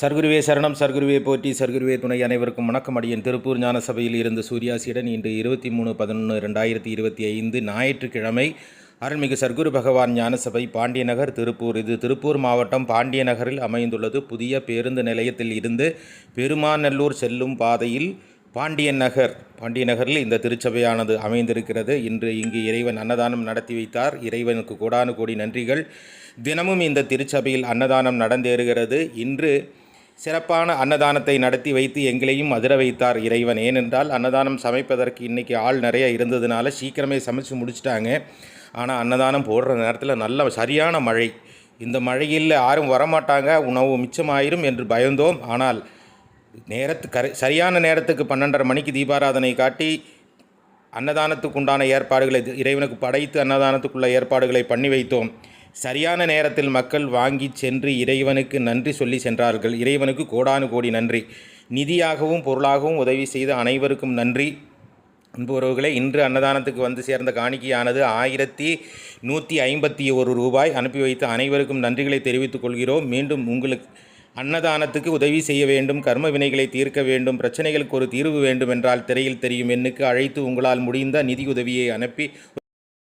சர்க்குருவே சரணம் சர்க்குருவே போற்றி சர்க்குருவே துணை அனைவருக்கும் வணக்கம். அடியன் திருப்பூர் ஞான சபையில் இருந்து சூர்யாசியுடன் இன்று இருபத்தி மூணு பதினொன்று ரெண்டாயிரத்தி இருபத்தி ஐந்து ஞாயிற்றுக்கிழமை அருள்மிகு சர்க்குரு பகவான் ஞானசபை பாண்டியநகர் திருப்பூர். இது திருப்பூர் மாவட்டம் பாண்டியநகரில் அமைந்துள்ளது. புதிய பேருந்து நிலையத்தில் இருந்து பெருமாநல்லூர் செல்லும் பாதையில் பாண்டியன் நகர் பாண்டியநகரில் இந்த திருச்சபையானது அமைந்திருக்கிறது. இன்று இங்கு இறைவன் அன்னதானம் நடத்தி வைத்தார். இறைவனுக்கு கோடானு கோடி நன்றிகள். தினமும் இந்த திருச்சபையில் அன்னதானம் நடந்தேறுகிறது. இன்று சிறப்பான அன்னதானத்தை நடத்தி வைத்து எங்களையும் அதிர வைத்தார் இறைவன். ஏனென்றால் அன்னதானம் சமைப்பதற்கு இன்றைக்கி ஆள் நிறைய இருந்ததுனால சீக்கிரமே சமைச்சு முடிச்சிட்டாங்க. ஆனால் அன்னதானம் போடுற நேரத்தில் நல்ல சரியான மழை. இந்த மழையில் யாரும் வரமாட்டாங்க. உணவு மிச்சமாயிரும் என்று பயந்தோம். ஆனால் நேரத்து கரை சரியான நேரத்துக்கு பன்னெண்டரை மணிக்கு தீபாராதனை காட்டி அன்னதானத்துக்கு உண்டான ஏற்பாடுகளை இறைவனுக்கு படைத்து அன்னதானத்துக்குள்ள ஏற்பாடுகளை பண்ணி வைத்தோம். சரியான நேரத்தில் மக்கள் வாங்கி சென்று இறைவனுக்கு நன்றி சொல்லி சென்றார்கள். இறைவனுக்கு கோடானு கோடி நன்றி. நிதியாகவும் பொருளாகவும் உதவி செய்த அனைவருக்கும் நன்றி. அன்பு உறவுகளே இன்று அன்னதானத்துக்கு வந்து சேர்ந்த காணிக்கையானது ஆயிரத்தி நூற்றி ஐம்பத்தி ஒரு ரூபாய். அனுப்பி வைத்த அனைவருக்கும் நன்றிகளை தெரிவித்துக் கொள்கிறோம். மீண்டும் உங்களுக்கு அன்னதானத்துக்கு உதவி செய்ய வேண்டும் கர்ம வினைகளை தீர்க்க வேண்டும் பிரச்சனைகளுக்கு ஒரு தீர்வு வேண்டும் என்றால் திரையில் தெரியும் எண்ணுக்கு அழைத்து உங்களால் முடிந்த நிதி உதவியை அனுப்பி